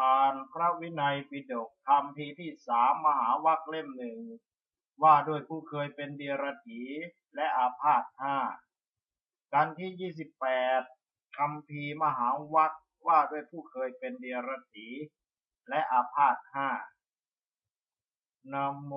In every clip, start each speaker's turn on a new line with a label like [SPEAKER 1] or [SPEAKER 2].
[SPEAKER 1] อ่านพระวินัยปิฎกคำพีที่สามมหาวัคเล่มหนึ่ง ว่าด้วยผู้เคยเป็นเดียรถีและอาพาธห้ากันที่ยี่สิบแปดคำพีมหาวัคว่าด้วยผู้เคยเป็นเดียรถีและอาพาธห้านะโม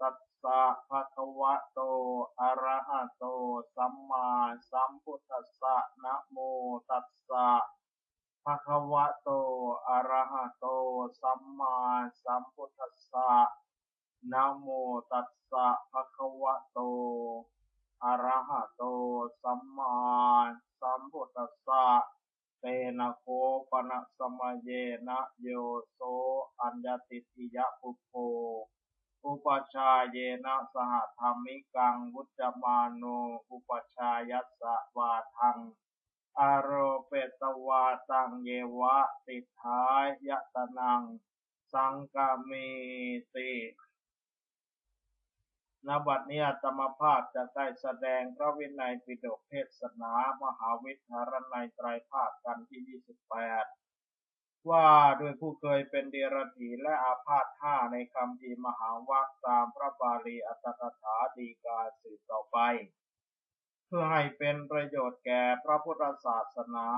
[SPEAKER 1] ตัสสะภะคะวะโต อะระหะโต สัมมาสัมพุทธัสสะนะโมตัสสะ ภะคะวะโต อะระหะโต สัมมาสัมพุทธัสสะ นะโมตัสสะภะคะวะโต อะระหะโต สัมมาสัมพุทธัสสะ เตนะโคปนะสมะเยนะโยโส อัญญติติยะปุโพอุปชาเยนะสหธรรมิกังวุจมาโน อุปชายัสสะวาทัง อารเปตวาตังเยวะติทายะตนัง สังกามิตินบัดนี้อาตมาภาพจะได้แสดงพระวินัยปิฎกเทศนามหาวิทยาลัยไตรภาคกันที่ 28 ว่าโดยผู้เคยเป็นเดรถีและอาพาธห้าในคำพีมหาวัคตามพระบาลีอัตถกถาดีกาสืบต่อไป พื่อให้เป็นประโยชน์แก่พระพุทธศาสนา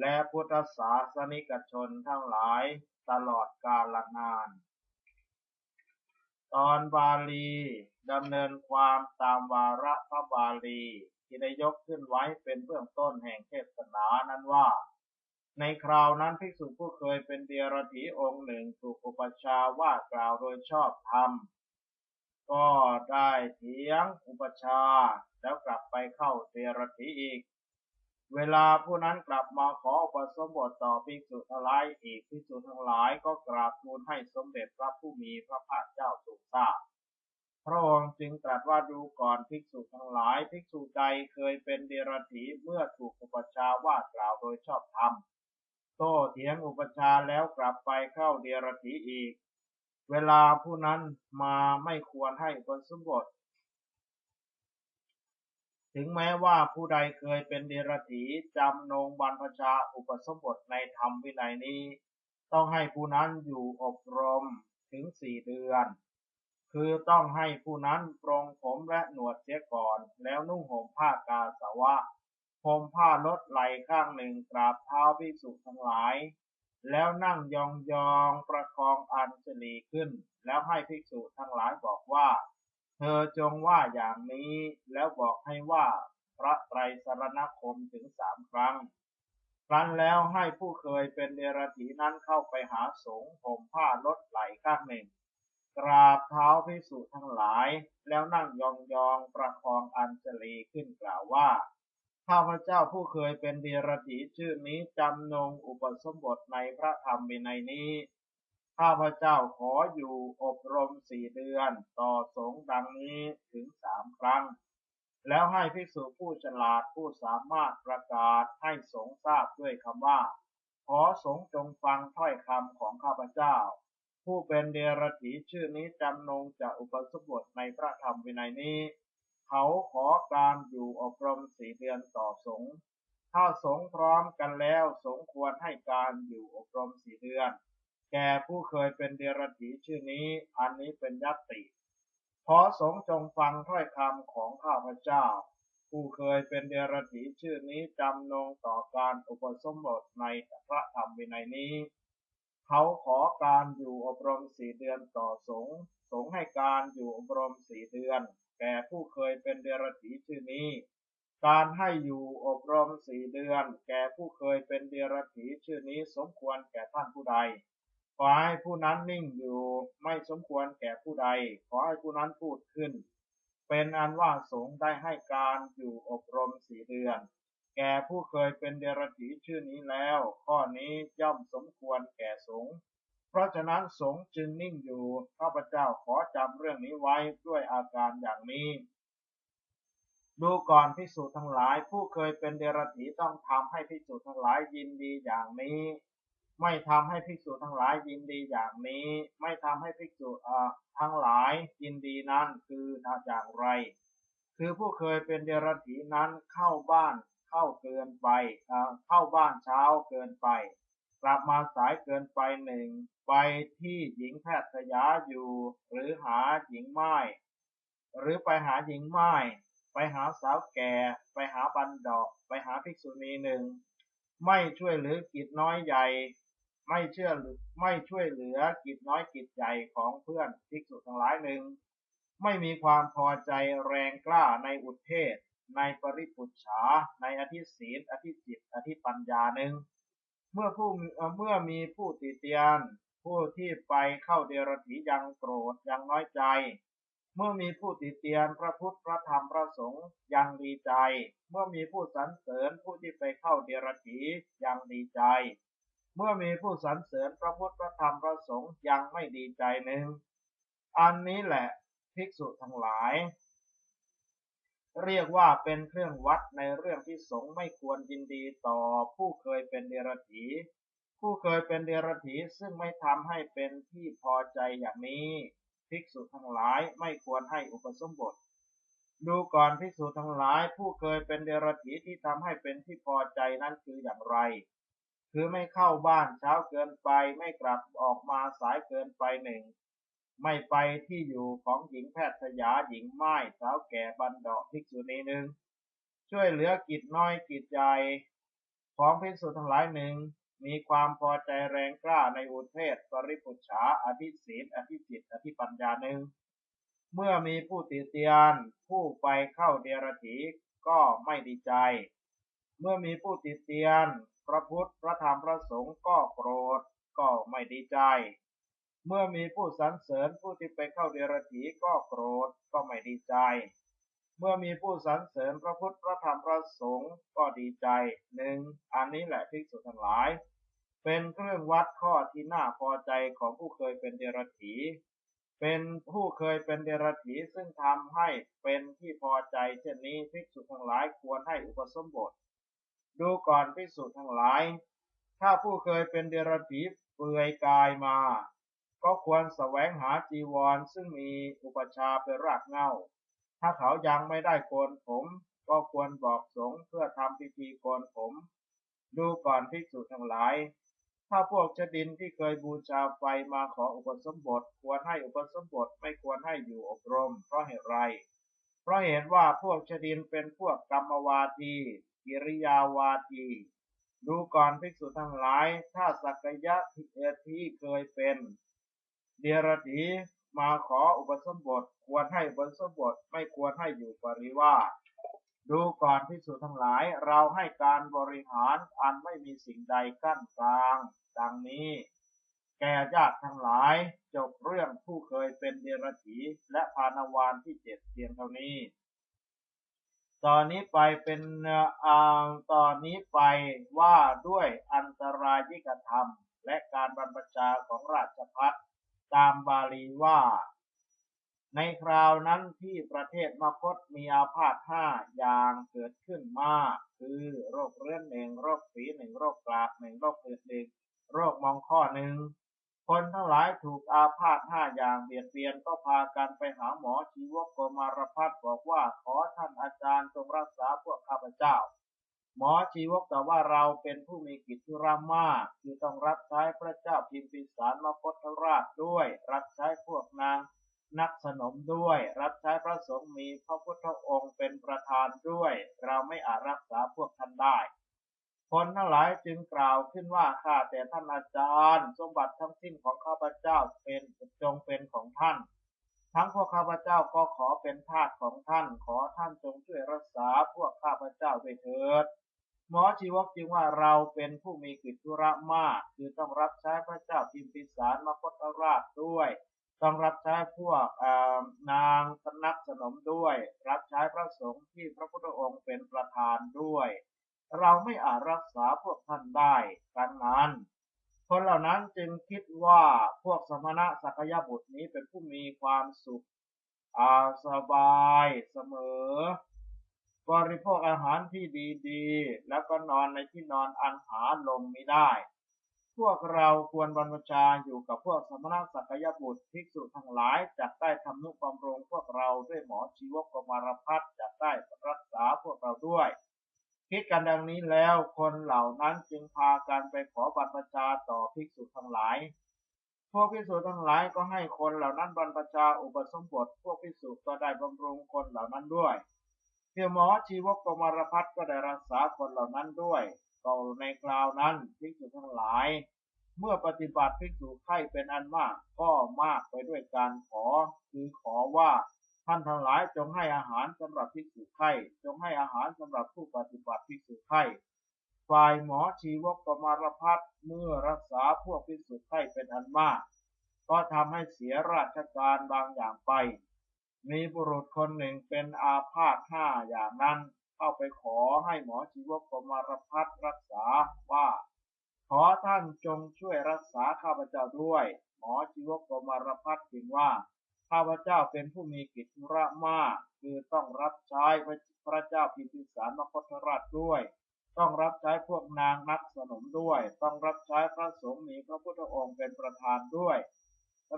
[SPEAKER 1] และพุทธศาสนิกชนทั้งหลายตลอดกาลนาน ตอนบาลีดำเนินความตามวาระพระบาลีที่ได้ยกขึ้นไว้เป็นเบื้องต้นแห่งเทศนานั้นว่า ในคราวนั้นภิกษุผู้เคยเป็นเดียรถีองค์หนึ่งถูกอุปชาว่ากล่าวโดยชอบธรรมก็ได้เถียงอุปชา แล้วกลับไปเข้าเดียรถีอีก เวลาผู้นั้นกลับมาขออุปสมบทต่อภิกษุทั้งหลายอีกภิกษุทั้งหลายก็กราบทูลให้สมเด็จพระผู้มีพระภาคเจ้าทรงทราบพระองค์จึงตรัสว่าดูก่อนภิกษุทั้งหลายภิกษุใดเคยเป็นเดรัจฉีเมื่อถูกอุปชาว่ากล่าวโดยชอบธรรมโต้เถียงอุปชาแล้วกลับไปเข้าเดรัจฉีอีก เวลาผู้นั้นมาไม่ควรให้อุปสมบท ถึงแม้ว่าผู้ใดเคยเป็นเดรัจฉีจำนงบรรพชาอุปสมบทในธรรมวินัยนี้ ต้องให้ผู้นั้นอยู่อบรมถึงสี่เดือน คือต้องให้ผู้นั้นปรงผมและหนวดเสียก่อน แล้วนุ่งห่มผ้ากาสาวะห่มผ้าลดไหลข้างหนึ่งกราบเท้าพิสุทั้งหลาย แล้วนั่งยองยองประคองอัญชลีขึ้น แล้วให้ภิกษุทั้งหลายบอกว่า เธอจงว่าอย่างนี้แล้วบอกให้ว่าพระไตรสรณคมถึงสามครั้ง ครั้นแล้วให้ผู้เคยเป็นเดรัจฉีนั้นเข้าไปหาสงฆ์ห่มผ้าลดไหล่ข้างหนึ่ง กราบเท้าพิสุทั้งหลาย แล้วนั่งยองยองประคองอัญชลีขึ้นกล่าวว่าข้าพเจ้าผู้เคยเป็นเดรัจฉีชื่อนี้จำนงอุปสมบทในพระธรรมวินัยนี้ ข้าพเจ้าขออยู่อบรมสี่เดือน ต่อสงฆ์ดังนี้ถึงสามครั้ง แล้วให้ภิกษุผู้ฉลาดผู้สามารถประกาศให้สงทราบด้วยคำว่า ขอสงจงฟังถ้อยคำของข้าพเจ้า ผู้เป็นเดรัจฉีชื่อนี้จำนงจะอุปสมบทในพระธรรมวินัยนี้ เขาขอการอยู่อบรมสี่เดือนต่อสงถ้าสงพร้อมกันแล้วสงควรให้การอยู่อบรมสี่เดือน แก่ผู้เคยเป็นเดรัจฉีชื่อนี้ อันนี้เป็นยัตติ ขอสงจงฟังถ้อยคำของข้าพเจ้า ผู้เคยเป็นเดรัจฉีชื่อนี้จำนงต่อการอุปสมบทในพระธรรมวินัยนี้ เขาขอการอยู่อบรมสี่เดือนต่อสงสงให้การอยู่อบรมสี่เดือน แก่ผู้เคยเป็นเดรัจฉีชื่อนี้ การให้อยู่อบรมสี่เดือน แก่ผู้เคยเป็นเดรัจฉีชื่อนี้สมควรแก่ท่านผู้ใด ขอให้ผู้นั้นนิ่งอยู่ไม่สมควรแก่ผู้ใด ขอให้ผู้นั้นพูดขึ้น เป็นอันว่าสงฆ์ได้ให้การอยู่อบรมสี่เดือน แก่ผู้เคยเป็นเดรัจฉีชื่อนี้แล้ว ข้อนี้ย่อมสมควรแก่สงฆ์เพราะฉะนั้นสงฆ์จึงนิ่งอยู่ข้าพเจ้าขอจำเรื่องนี้ไว้ด้วยอาการอย่างนี้ ดูก่อนภิกษุทั้งหลาย ผู้เคยเป็นเดรัจฉีต้องทำให้ภิกษุทั้งหลายยินดีอย่างนี้ ไม่ทำให้ภิกษุทั้งหลายยินดีอย่างนี้ ไม่ทำให้ภิกษุทั้งหลายยินดีนั้นคืออย่างไร คือผู้เคยเป็นเดรัจฉีนั้นเข้าบ้านเข้าเกินไปเข้าบ้านเช้าเกินไป กลับมาสายเกินไปหนึ่งไปที่หญิงแพทย์สยาอยู่ หรือหาหญิงไม้หรือไปหาหญิงไม้ไปหาสาวแก่ ไปหาบันดอก ไปหาภิกษุณีหนึ่ง ไม่ช่วยเหลือกิจน้อยใหญ่ ไม่เชื่อไม่ช่วยเหลือกิจน้อยกิจใหญ่ของเพื่อนภิกษุทั้งหลายหนึ่ง ไม่มีความพอใจแรงกล้าในอุเทศ ในปริปุจฉา ในอธิศีลอธิจิต อธิปัญญาหนึ่ง เมื่อผู้เมื่อมีผู้ติเตียน ผู้ที่ไปเข้าเดรถียังโกรธยังน้อยใจ เมื่อมีผู้ติเตียนพระพุทธพระธรรมพระสงฆ์ยังดีใจ เมื่อมีผู้สรรเสริญผู้ที่ไปเข้าเดรถียังดีใจ เมื่อมีผู้สรรเสริญพระพุทธพระธรรมพระสงฆ์ยังไม่ดีใจหนึ่งอันนี้แหละภิกษุทั้งหลาย เรียกว่าเป็นเครื่องวัดในเรื่องที่สงฆ์ไม่ควรยินดีต่อผู้เคยเป็นเดรัจฉีผู้เคยเป็นเดรัจฉีซึ่งไม่ทำให้เป็นที่พอใจอย่างนี้ ภิกษุทั้งหลายไม่ควรให้อุปสมบท ดูก่อนภิกษุทั้งหลาย ผู้เคยเป็นเดรัจฉีที่ทำให้เป็นที่พอใจนั้นคืออย่างไร คือไม่เข้าบ้านเช้าเกินไปไม่กลับออกมาสายเกินไปหนึ่ง ไม่ไปที่อยู่ของหญิงแพทย์สยาหญิงไม้สาวแก่บันดอกภิกษุณีหนึ่งช่วยเหลือกิจน้อยกิจใหญ่ของภิกษุทั้งหลายหนึ่งมีความพอใจแรงกล้าในอุเทศปริปุจฉาอธิศีลอธิจิต อธิปัญญาหนึ่ง เมื่อมีผู้ติเตียน ผู้ไปเข้าเดรถีก็ไม่ดีใจ เมื่อมีผู้ติเตียน ระพุทธ พระธรรม พระสงฆ์ก็โกรธ ก็ไม่ดีใจ เมื่อมีผู้สรรเสริญผู้ที่ไปเข้าเดรัจฉีก็โกรธ ก็ไม่ดีใจ เมื่อมีผู้สรรเสริญพระพุทธ พระธรรม พระสงฆ์ก็ดีใจหนึ่งอันนี้แหละภิกษุทั้งหลาย เป็นเครื่องวัดข้อที่น่าพอใจของผู้เคยเป็นเดรัจฉีเป็นผู้เคยเป็นเดรัจฉีซึ่งทำให้เป็นที่พอใจ เช่นนี้ภิกษุทั้งหลายควรให้อุปสมบท ดูก่อนภิกษุทั้งหลาย ถ้าผู้เคยเป็นเดรัจฉีเปลือยกายมา ก็ควรแสวงหาจีวรซึ่งมีอุปชาเป็นรากเงาถ้าเขายังไม่ได้โกนผม ก็ควรบอกสงเพื่อทำพิธีโกนผม ดูก่อนภิกษุทั้งหลาย ถ้าพวกชดินที่เคยบูชาไฟมาขออุปสมบท ควรให้อุปสมบทไม่ควรให้อยู่อบรม เพราะเหตุไร เพราะเห็นว่าพวกชดินเป็นพวกกรรมวาที กิริยาวาทีดูก่อนภิกษุทั้งหลาย ถ้าสักยะที่เคยเป็น เดียรถีมาขออุปสมบท ควรให้อุปสมบทไม่ควรให้อยู่ปริวาสดูก่อนพิสูจทั้งหลาย เราให้การบริหารอันไม่มีสิ่งใดกั้นกลาง ดังนี้ แก่ญาติทั้งหลาย จบเรื่องผู้เคยเป็นเดรถีและพานวานที่เจ็ดเพียงเท่านี้ ตอนนี้ไปเป็นอ่าตอนนี้ไปว่าด้วยอันตรายที่กระทำและการบรรพชาของราชพัฒตามบาลีว่า ในคราวนั้นที่ประเทศมคตมีอาพาธห้าอย่างเกิดขึ้นมาก คือโรคเรื้อนหนึ่งโรคฝีหนึ่งโรคกลาดหนึ่งโรคเอืดหนึ่งโรคมองข้อหนึ่ง คนทั้งหลายถูกอาพาธห้าอย่างเบียดเบียนก็พากันไปหาหมอชีวกโกมารพัฒบอกว่าขอท่านอาจารย์จงรักษาพวกข้าพเจ้า หมอชีวกแต่ว่าเราเป็นผู้มีกิจธุระมากคือต้องรับใช้พระเจ้าพิมพิสารมคตราชด้วย รับใช้พวกนางนักสนมด้วย รับใช้พระสงฆ์มีพระพุทธองค์เป็นประธานด้วย เราไม่อาจรักษาพวกท่านได้ คนทั้งหลายจึงกล่าวขึ้นว่าข้าแต่ท่านอาจารย์ สมบัติทั้งสิ้นของข้าพเจ้าเป็นจงเป็นของท่าน ทั้งพวกข้าพเจ้าก็ขอเป็นทาสของท่าน ขอท่านจงช่วยรักษาพวกข้าพเจ้าด้วยเถิด หมอชีวกจึงว่าเราเป็นผู้มีกิจธุระมาก คือต้องรับใช้พระเจ้าพิมพิสารมคตราชด้วยต้องรับใช้พวกนางสนักสนมด้วย รับใช้พระสงฆ์ที่พระพุทธองค์เป็นประธานด้วย เราไม่อาจรักษาพวกท่านได้ดังนั้น คนเหล่านั้นจึงคิดว่าพวกสมณะสักยบุตรนี้เป็นผู้มีความสุขอาสบายเสมอ บริโภคอาหารที่ดีๆ แล้วก็นอนในที่นอนอันหาลมไม่ได้ พวกเราควรบรรพชาอยู่กับพวกสมณะสักยบุตรภิกษุทั้งหลายจักได้ทำนุบำรุงพวกเราด้วยหมอชีวกกมารพัฒจักได้รักษาพวกเราด้วย คิดกันดังนี้แล้วคนเหล่านั้นจึงพากันไปขอบัตรรพชาต่อภิกษุทั้งหลาย พวกภิกษุทั้งหลายก็ให้คนเหล่านั้นบรรพชาอุปสมบท พวกภิกษุก็ได้บำรุงคนเหล่านั้นด้วยเที่ยวหมอชีวกกมารพัฒก็ได้รักษาคนเหล่านั้นด้วยก็ในคราวนั้นภิกษุทั้งหลาย เมื่อปฏิบัติภิกษุไข้เป็นอันมาก ก็มากไปด้วยการขอ คือขอว่า ท่านทั้งหลายจงให้อาหารสำหรับภิกษุไข้จงให้อาหารสำหรับผู้ปฏิบัติภิกษุไข้ฝ่ายหมอชีวกกมารพัฒเมื่อรักษาพวกภิกษุไข้เป็นอันมาก ก็ทำให้เสียราชการบางอย่างไป มีบุรุษคนหนึ่งเป็นอาพาธห้าอย่างนั้น เข้าไปขอให้หมอชีวกกมารพัฒรักษาว่า ขอท่านจงช่วยรักษาข้าพเจ้าด้วย หมอชีวกกมารพัฒจึงว่า ข้าพเจ้าเป็นผู้มีกิจธุระมาก คือต้องรับใช้พระเจ้าพิมพิสารมคธราชด้วย ต้องรับใช้พวกนางนักสนมด้วย ต้องรับใช้พระสงฆ์มีพระพุทธองค์เป็นประธานด้วย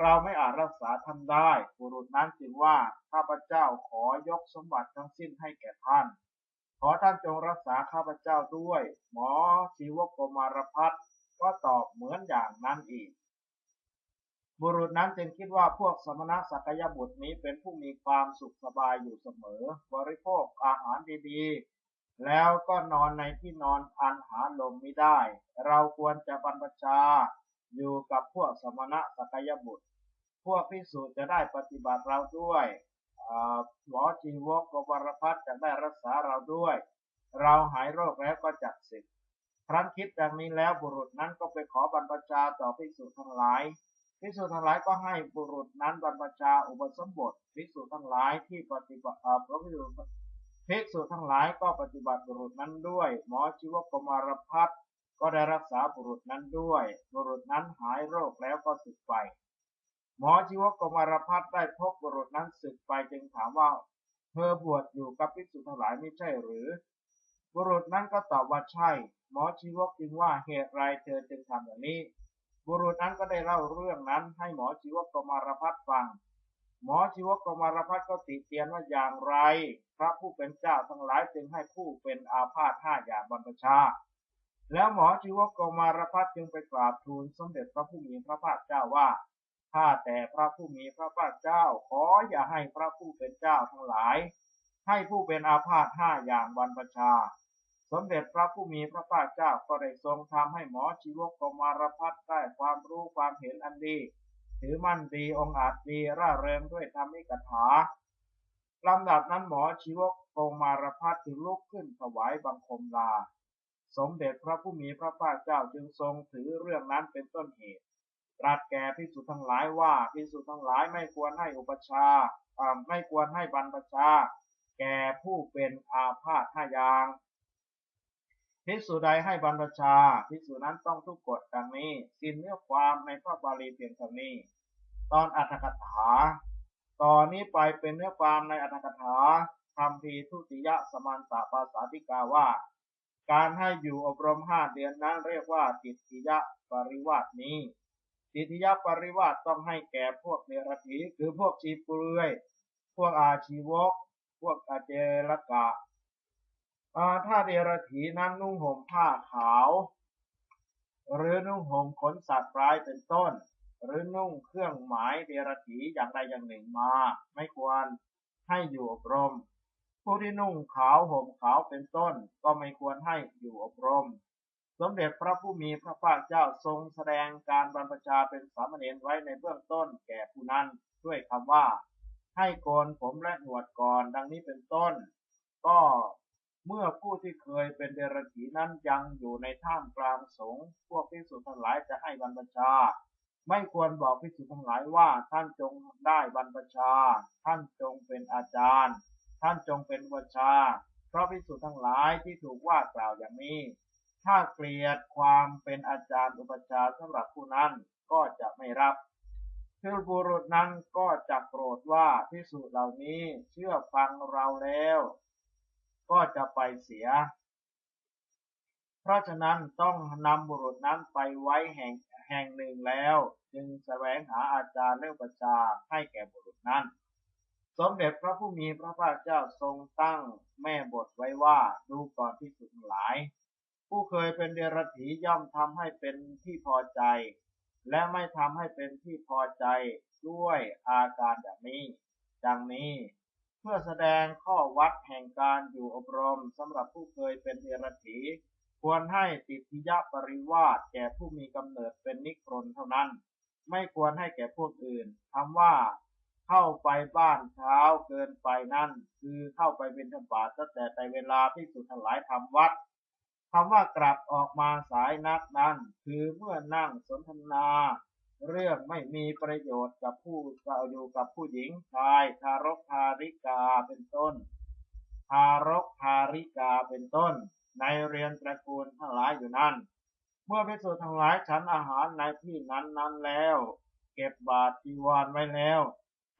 [SPEAKER 1] เราไม่อาจรักษาท่านได้บุรุษนั้นจึงว่าข้าพเจ้าขอยกสมบัติทั้งสิ้นให้แก่ท่าน ขอท่านจงรักษาข้าพเจ้าด้วย หมอชีวกมารพัฒก็ตอบเหมือนอย่างนั้นอีก บุรุษนั้นจึงคิดว่าพวกสมณะสักยบุตรนี้เป็นผู้มีความสุขสบายอยู่เสมอ บริโภคอาหารดีๆ แล้วก็นอนในที่นอนอันหาลมไม่ได้ เราควรจะบรรพชาอยู่กับพวกสมณะสักยบุตร พวกพิสูจน์จะได้ปฏิบัติเราด้วยหมอชีวกกบรพัฒจะได้รักษาเราด้วย เราหายโรคแล้วก็จักสิทธิ์ครั้นคิดดังนี้แล้วบุรุษนั้นก็ไปขอบรรพชาต่อภิกษุทั้งหลาย ภิกษุทั้งหลายก็ให้บุรุษนั้นบรรพชาอุปสมบทภิกษุทั้งหลายที่ปฏิบัติพระภิกษุภิกษุทั้งหลายก็ปฏิบัติบุรุษนั้นด้วย หมอชีวกกมารพัฒก็ได้รักษาบุรุษนั้นด้วย บุรุษนั้นหายโรคแล้วก็สึกไป หมอชีวกกมารพัฒได้พบบุรุษนั้นสึกไปจึงถามว่า เธอบวชอยู่กับภิกษุทั้งหลายไม่ใช่หรือ บุรุษนั้นก็ตอบว่าใช่ หมอชีวกจึงว่าเหตุไรเธอจึงทำอย่างนี้ บุรุษนั้นก็ได้เล่าเรื่องนั้นให้หมอชีวกมารพัฒฟัง หมอชีวกมารพัฒก็ติเตียนว่าอย่างไร พระผู้เป็นเจ้าทั้งหลายจึงให้ผู้เป็นอาพาธห้าอย่างบรรพชา แล้วหมอชีวกกมารพัฒจึงไปกราบทูลสมเด็จพระผู้มีพระภาคเจ้าว่าข้าแต่พระผู้มีพระภาคเจ้า ขออย่าให้พระผู้เป็นเจ้าทั้งหลาย ให้ผู้เป็นอาพาธห้าอย่างบรรพชา สมเด็จพระผู้มีพระภาคเจ้าก็ได้ทรงทำให้หมอชีวกกมารพัฒได้ความรู้ความเห็นอันดี ถือมั่นดีองอาจดีร่าเริงด้วยธรรมิกถาลำดับนั้นหมอชีวกกมารพัฒจึงลุกขึ้นถวายบังคมลา สมเด็จพระผู้มีพระภาคเจ้าจึงทรงถือเรื่องนั้นเป็นต้นเหตุตรัสแก่ภิกษุทั้งหลายว่าภิกษุทั้งหลายไม่ควรให้อุปชาไม่ควรให้บรรพชา แก่ผู้เป็นอาพาธห้าอย่าง ภิกษุใดให้บรรพชาภิกษุนั้นต้องทุกกฎดังนี้สิ้นเนื้อความในพระบาลีเพียงเท่านี้ ตอนอัตถกถา ตอนนี้ไปเป็นเนื้อความในอัตถกถาคำพีทุติยสมันตภาษาธิกาว่า การให้อยู่อบรมห้าเดือนนั้นเรียกว่าติติยปริวาสนี้ ติติยปริวาสต้องให้แก่พวกเนรถีคือพวกชีเปลือย พวกอาชีวก พวกอาเจรกะ ถ้าเดรถีนั้นนุ่งห่มผ้าขาว หรือนุ่งห่มขนสัตว์ร้ายเป็นต้น หรือนุ่งเครื่องหมายเดรถีอย่างใดอย่างหนึ่งมา ไม่ควรให้อยู่อบรม ผู้ที่นุ่งขาวห่มขาวเป็นต้น ก็ไม่ควรให้อยู่อบรม สมเด็จพระผู้มีพระภาคเจ้าทรงแสดงการบรรพชาเป็นสามเณรไว้ในเบื้องต้นแก่ผู้นั้นด้วยคำว่า ให้โกนผมและหนวดก่อนดังนี้เป็นต้น ก็ เมื่อผู้ที่เคยเป็นเดรัจฉีนั้นยังอยู่ในท่ามกลางสงฆ์พวกภิกษุทั้งหลายจะให้บรรพชา ไม่ควรบอกภิกษุทั้งหลายว่าท่านจงได้บรรพชา ท่านจงเป็นอาจารย์ ท่านจงเป็นวชา เพราะภิกษุทั้งหลายที่ถูกว่ากล่าวอย่างนี้ ถ้าเกลียดความเป็นอาจารย์อุปชาสำหรับผู้นั้นก็จะไม่รับคือบุรุษนั้นก็จะโกรธว่าภิกษุเหล่านี้เชื่อฟังเราแล้ว ก็จะไปเสีย เพราะฉะนั้นต้องนำบุรุษนั้นไปไว้แห่งแห่งหนึ่งแล้ว จึงแสวงหาอาจารย์เลือกประชาให้แก่บุรุษนั้น สมเด็จพระผู้มีพระภาคเจ้าทรงตั้งแม่บทไว้ว่าดูก่อนที่สุดหลาย ผู้เคยเป็นเดรัจฉีย่อมทำให้เป็นที่พอใจ และไม่ทำให้เป็นที่พอใจด้วยอาการอย่างนี้ ดังนี้ เพื่อแสดงข้อวัดแห่งการอยู่อบรมสำหรับผู้เคยเป็นเดรัจฉีควรให้ติทิยปริวาสแก่ผู้มีกำเนิดเป็นนิครนเท่านั้น ไม่ควรให้แก่พวกอื่นคำว่า เข้าไปบ้านเช้าเกินไปนั่น คือเข้าไปเป็นธบาตตั้งแต่แต่เวลาที่สุดทั้งหลายทำวัดคำว่ากลับออกมาสายนักนั้น คือเมื่อนั่งสนทนา เรื่องไม่มีประโยชน์กับผู้เราอยู่กับผู้หญิงชายทารกทาริกาเป็นต้น ทารกทาริกาเป็นต้น ในเรียนตระกูลทั้งหลายอยู่นั่นเมื่อพิสูจน์ทั้งหลายฉันอาหารในที่นั้นนั้นแล้ว เก็บบาตรจีวรไว้แล้ว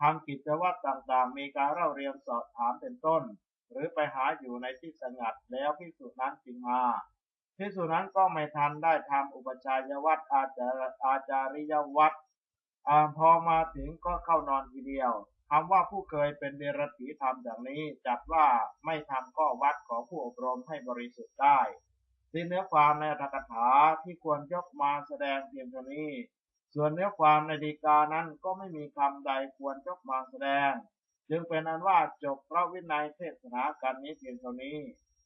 [SPEAKER 1] ทำกิจวัตรต่างๆ มีการเล่าเรียนสอบถามเป็นต้น หรือไปหาอยู่ในที่สงัดแล้วพิสูจน์นั้นจึงมา พิสูจนั้นก็ไม่ทันได้ทำอุปชายวัตรอาจารอาจาริยวัตรอ่าพอมาถึงก็เข้านอนทีเดียวคำว่าผู้เคยเป็นเดรัจฉีทำอย่างนี้จัดว่าไม่ทำข้อวัดของผู้อบรมให้บริสุทธิ์ได้สิ้นเนื้อความในอัตถาที่ควรยกมาแสดงเพียงเท่านี้ ส่วนเนื้อความในดีกานั้นก็ไม่มีคำใดควรยกมาแสดง จึงเป็นอันว่าจบพระวินัยเทศนากันนี้เพียงเท่านี้